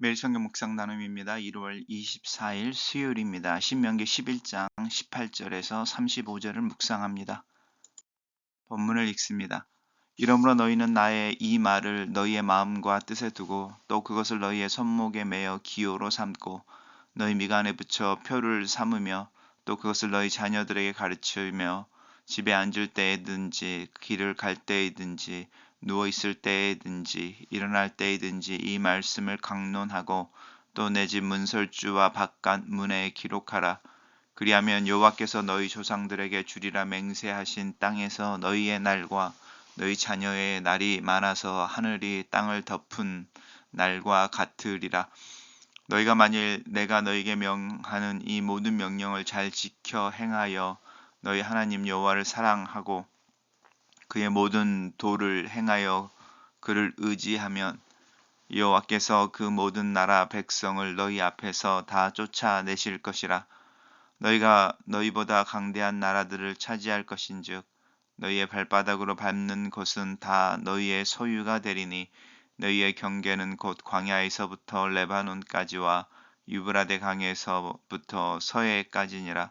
매일 성경 묵상 나눔입니다. 1월 24일 수요일입니다. 신명기 11장 18절에서 35절을 묵상합니다. 본문을 읽습니다. 이러므로 너희는 나의 이 말을 너희의 마음과 뜻에 두고 또 그것을 너희의 손목에 매어 기호로 삼고 너희 미간에 붙여 표를 삼으며 또 그것을 너희 자녀들에게 가르치며 집에 앉을 때에든지 길을 갈 때에든지 누워 있을 때에든지 일어날 때에든지 이 말씀을 강론하고 또 내 집 문설주와 바깥 문에 기록하라. 그리하면 여호와께서 너희 조상들에게 주리라 맹세하신 땅에서 너희의 날과 너희 자녀의 날이 많아서 하늘이 땅을 덮은 날과 같으리라. 너희가 만일 내가 너희에게 명하는 이 모든 명령을 잘 지켜 행하여 너희 하나님 여호와를 사랑하고 그의 모든 도를 행하여 그를 의지하면 여호와께서 그 모든 나라 백성을 너희 앞에서 다 쫓아내실 것이라. 너희가 너희보다 강대한 나라들을 차지할 것인즉 너희의 발바닥으로 밟는 곳은 다 너희의 소유가 되리니 너희의 경계는 곧 광야에서부터 레바논까지와 유브라데 강에서부터 서해까지니라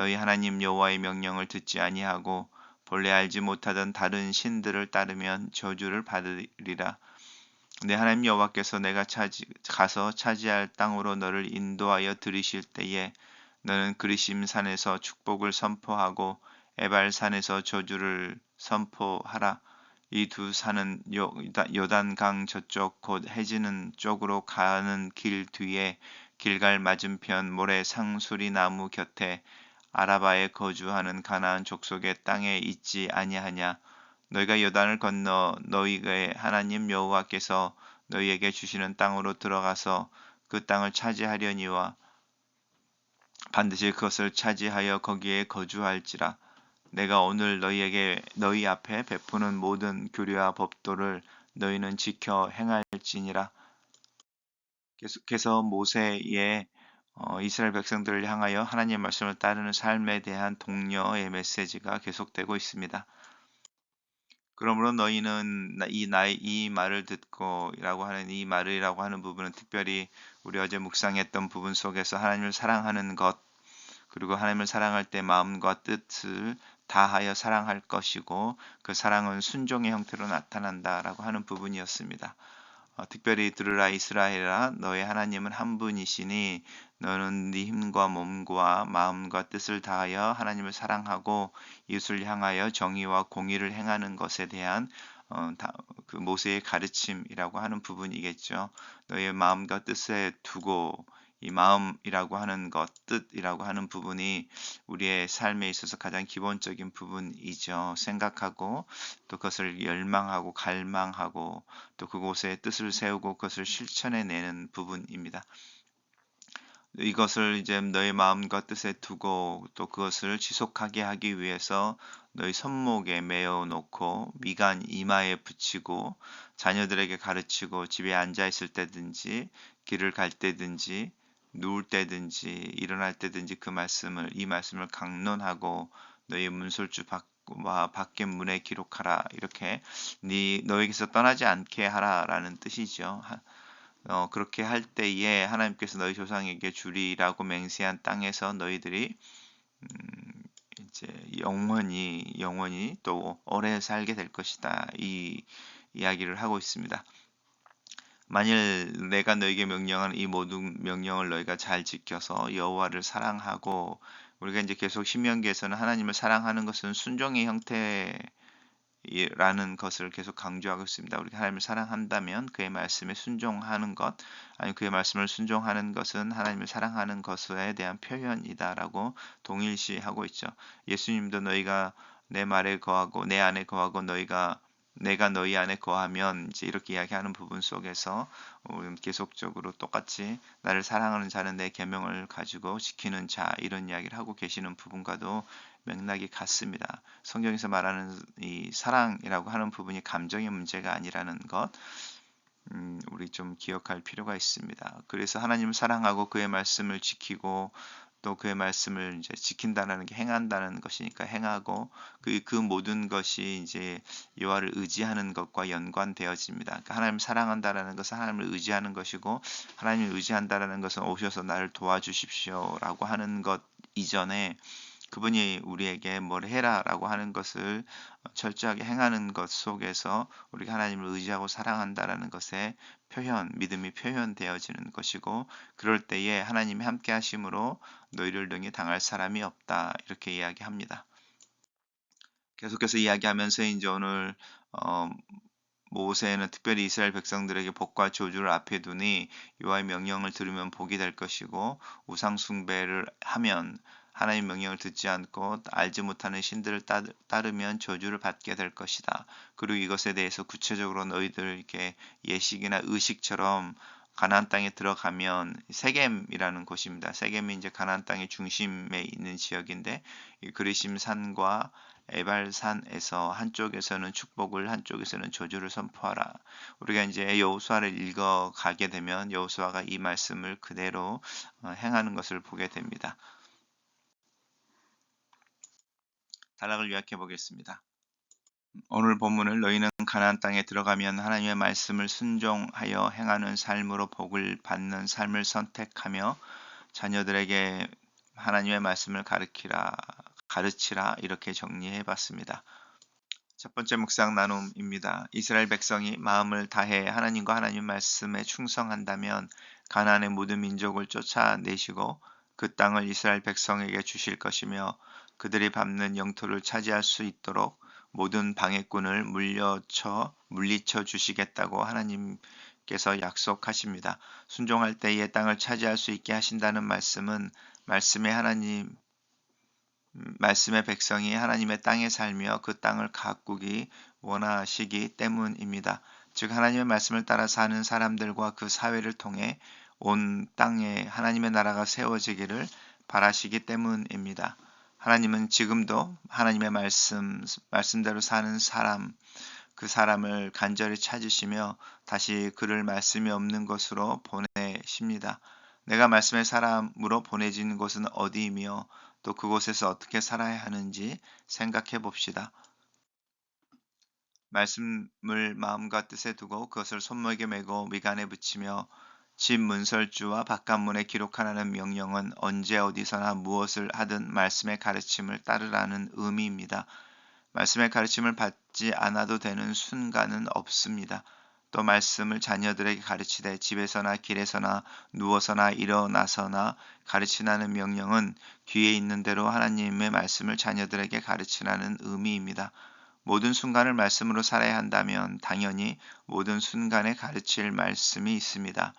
너희 하나님 여호와의 명령을 듣지 아니하고 본래 알지 못하던 다른 신들을 따르면 저주를 받으리라. 내 하나님 여호와께서 내가 차지, 가서 차지할 땅으로 너를 인도하여 들이실 때에 너는 그리심 산에서 축복을 선포하고 에발 산에서 저주를 선포하라. 이 두 산은 요단강 저쪽 곧 해지는 쪽으로 가는 길 뒤에 길갈 맞은편 모래 상수리 나무 곁에 아라바에 거주하는 가나안 족속의 땅에 있지 아니하냐. 너희가 요단을 건너 너희의 하나님 여호와께서 너희에게 주시는 땅으로 들어가서 그 땅을 차지하려니와 반드시 그것을 차지하여 거기에 거주할지라. 내가 오늘 너희에게 너희 앞에 베푸는 모든 규례와 법도를 너희는 지켜 행할지니라. 계속해서 모세의 어, 이스라엘 백성들을 향하여 하나님의 말씀을 따르는 삶에 대한 독려의 메시지가 계속되고 있습니다. 그러므로 너희는 이 나의 이 말을 듣고라고 하는 이 말이라고 하는 부분은 특별히 우리 어제 묵상했던 부분 속에서 하나님을 사랑하는 것 그리고 하나님을 사랑할 때 마음과 뜻을 다하여 사랑할 것이고 그 사랑은 순종의 형태로 나타난다라고 하는 부분이었습니다. 어, 특별히 들으라 이스라엘아 너의 하나님은 한 분이시니 너는 네 힘과 몸과 마음과 뜻을 다하여 하나님을 사랑하고 이웃을 향하여 정의와 공의를 행하는 것에 대한 어, 다, 그 모세의 가르침이라고 하는 부분이겠죠. 너의 마음과 뜻에 두고 이 마음이라고 하는 것, 뜻이라고 하는 부분이 우리의 삶에 있어서 가장 기본적인 부분이죠. 생각하고 또 그것을 열망하고 갈망하고 또 그곳에 뜻을 세우고 그것을 실천해 내는 부분입니다. 이것을 이제 너의 마음과 뜻에 두고 또 그것을 지속하게 하기 위해서 너희 손목에 메어 놓고 미간 이마에 붙이고 자녀들에게 가르치고 집에 앉아 있을 때든지 길을 갈 때든지 누울 때든지 일어날 때든지 그 말씀을 이 말씀을 강론하고 너희 문설주 밖과 밖의 문에 기록하라 이렇게 네 너에게서 떠나지 않게 하라라는 뜻이죠. 어, 그렇게 할 때에 하나님께서 너희 조상에게 주리라고 맹세한 땅에서 너희들이 음, 이제 영원히 영원히 또 오래 살게 될 것이다. 이 이야기를 하고 있습니다. 만일 내가 너에게 명령한 이 모든 명령을 너희가 잘 지켜서 여호와를 사랑하고 우리가 이제 계속 신명기에서는 하나님을 사랑하는 것은 순종의 형태라는 것을 계속 강조하고 있습니다. 우리가 하나님을 사랑한다면 그의 말씀에 순종하는 것, 아니 그의 말씀을 순종하는 것은 하나님을 사랑하는 것에 대한 표현이다라고 동일시하고 있죠. 예수님도 너희가 내 말에 거하고 내 안에 거하고 너희가 내가 너희 안에 거하면 이제 이렇게 이야기하는 부분 속에서 어, 계속적으로 똑같이 나를 사랑하는 자는 내 계명을 가지고 지키는 자 이런 이야기를 하고 계시는 부분과도 맥락이 같습니다. 성경에서 말하는 이 사랑이라고 하는 부분이 감정의 문제가 아니라는 것 음, 우리 좀 기억할 필요가 있습니다. 그래서 하나님을 사랑하고 그의 말씀을 지키고 또 그의 말씀을 이제 지킨다는 게 행한다는 것이니까 행하고 그, 그 모든 것이 이제 여호와를 의지하는 것과 연관되어집니다. 그러니까 하나님을 사랑한다라는 것은 하나님을 의지하는 것이고 하나님을 의지한다라는 것은 오셔서 나를 도와주십시오라고 하는 것 이전에 그분이 우리에게 뭘 해라라고 하는 것을 철저하게 행하는 것 속에서 우리가 하나님을 의지하고 사랑한다라는 것에 표현, 믿음이 표현되어지는 것이고 그럴 때에 하나님이 함께 하심으로 너희를 등에 당할 사람이 없다 이렇게 이야기합니다. 계속해서 이야기하면서 이제 오늘 어, 모세는 특별히 이스라엘 백성들에게 복과 저주를 앞에 두니 여호와의 명령을 들으면 복이 될 것이고 우상 숭배를 하면 하나님 명령을 듣지 않고 알지 못하는 신들을 따르면 저주를 받게 될 것이다. 그리고 이것에 대해서 구체적으로 너희들 이렇게 예식이나 의식처럼 가나안 땅에 들어가면 세겜이라는 곳입니다. 세겜이 이제 가나안 땅의 중심에 있는 지역인데 이 그리심 산과 에발산에서 한쪽에서는 축복을 한쪽에서는 저주를 선포하라. 우리가 이제 여호수아를 읽어 가게 되면 여호수아가 이 말씀을 그대로 어, 행하는 것을 보게 됩니다. 단락을 요약해 보겠습니다. 오늘 본문을 너희는 가나안 땅에 들어가면 하나님의 말씀을 순종하여 행하는 삶으로 복을 받는 삶을 선택하며 자녀들에게 하나님의 말씀을 가르치라 가르치라 이렇게 정리해 봤습니다. 첫 번째 묵상 나눔입니다. 이스라엘 백성이 마음을 다해 하나님과 하나님 말씀에 충성한다면 가나안의 모든 민족을 쫓아내시고 그 땅을 이스라엘 백성에게 주실 것이며 그들이 밟는 영토를 차지할 수 있도록 모든 방해꾼을 물려쳐 물리쳐 주시겠다고 하나님께서 약속하십니다. 순종할 때에 땅을 차지할 수 있게 하신다는 말씀은 말씀의 하나님 말씀의 백성이 하나님의 땅에 살며 그 땅을 가꾸기 원하시기 때문입니다. 즉 하나님의 말씀을 따라 사는 사람들과 그 사회를 통해 온 땅에 하나님의 나라가 세워지기를 바라시기 때문입니다. 하나님은 지금도 하나님의 말씀, 말씀대로 사는 사람, 그 사람을 간절히 찾으시며 다시 그를 말씀이 없는 곳으로 보내십니다. 내가 말씀의 사람으로 보내진 곳은 어디이며 또 그곳에서 어떻게 살아야 하는지 생각해 봅시다. 말씀을 마음과 뜻에 두고 그것을 손목에 메고 미간에 붙이며 집 문설주와 바깥문에 기록하라는 명령은 언제 어디서나 무엇을 하든 말씀의 가르침을 따르라는 의미입니다. 말씀의 가르침을 받지 않아도 되는 순간은 없습니다. 또 말씀을 자녀들에게 가르치되 집에서나 길에서나 누워서나 일어나서나 가르치라는 명령은 귀에 있는 대로 하나님의 말씀을 자녀들에게 가르치라는 의미입니다. 모든 순간을 말씀으로 살아야 한다면 당연히 모든 순간에 가르칠 말씀이 있습니다.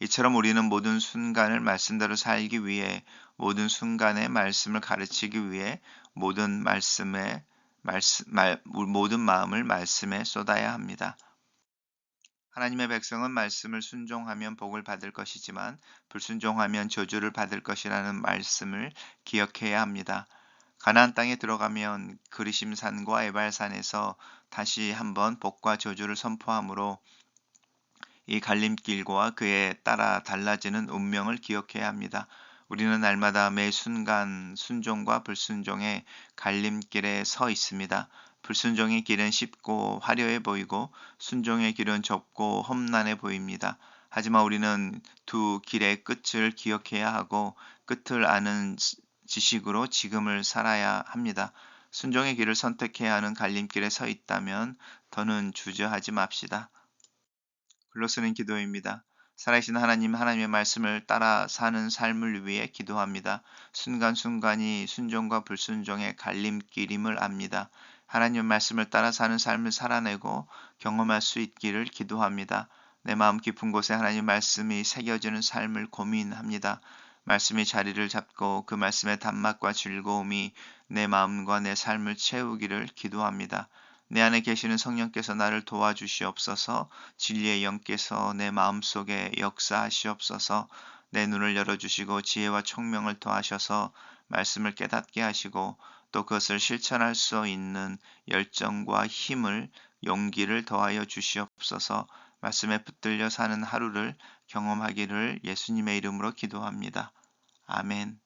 이처럼 우리는 모든 순간을 말씀대로 살기 위해 모든 순간에 말씀을 가르치기 위해 모든 말씀에 말씀, 말, 모든 마음을 말씀에 쏟아야 합니다. 하나님의 백성은 말씀을 순종하면 복을 받을 것이지만 불순종하면 저주를 받을 것이라는 말씀을 기억해야 합니다. 가나안 땅에 들어가면 그리심산과 에발산에서 다시 한번 복과 저주를 선포하므로 이 갈림길과 그에 따라 달라지는 운명을 기억해야 합니다. 우리는 날마다 매 순간 순종과 불순종의 갈림길에 서 있습니다. 불순종의 길은 쉽고 화려해 보이고 순종의 길은 좁고 험난해 보입니다. 하지만 우리는 두 길의 끝을 기억해야 하고 끝을 아는 지식으로 지금을 살아야 합니다. 순종의 길을 선택해야 하는 갈림길에 서 있다면 더는 주저하지 맙시다. 글로 쓰는 기도입니다. 살아계신 하나님, 하나님의 말씀을 따라 사는 삶을 위해 기도합니다. 순간순간이 순종과 불순종의 갈림길임을 압니다. 하나님의 말씀을 따라 사는 삶을 살아내고 경험할 수 있기를 기도합니다. 내 마음 깊은 곳에 하나님 말씀이 새겨지는 삶을 고민합니다. 말씀이 자리를 잡고 그 말씀의 단맛과 즐거움이 내 마음과 내 삶을 채우기를 기도합니다. 내 안에 계시는 성령께서 나를 도와주시옵소서 진리의 영께서 내 마음속에 역사하시옵소서 내 눈을 열어주시고 지혜와 총명을 더하셔서 말씀을 깨닫게 하시고 또 그것을 실천할 수 있는 열정과 힘을 용기를 더하여 주시옵소서 말씀에 붙들려 사는 하루를 경험하기를 예수님의 이름으로 기도합니다. 아멘.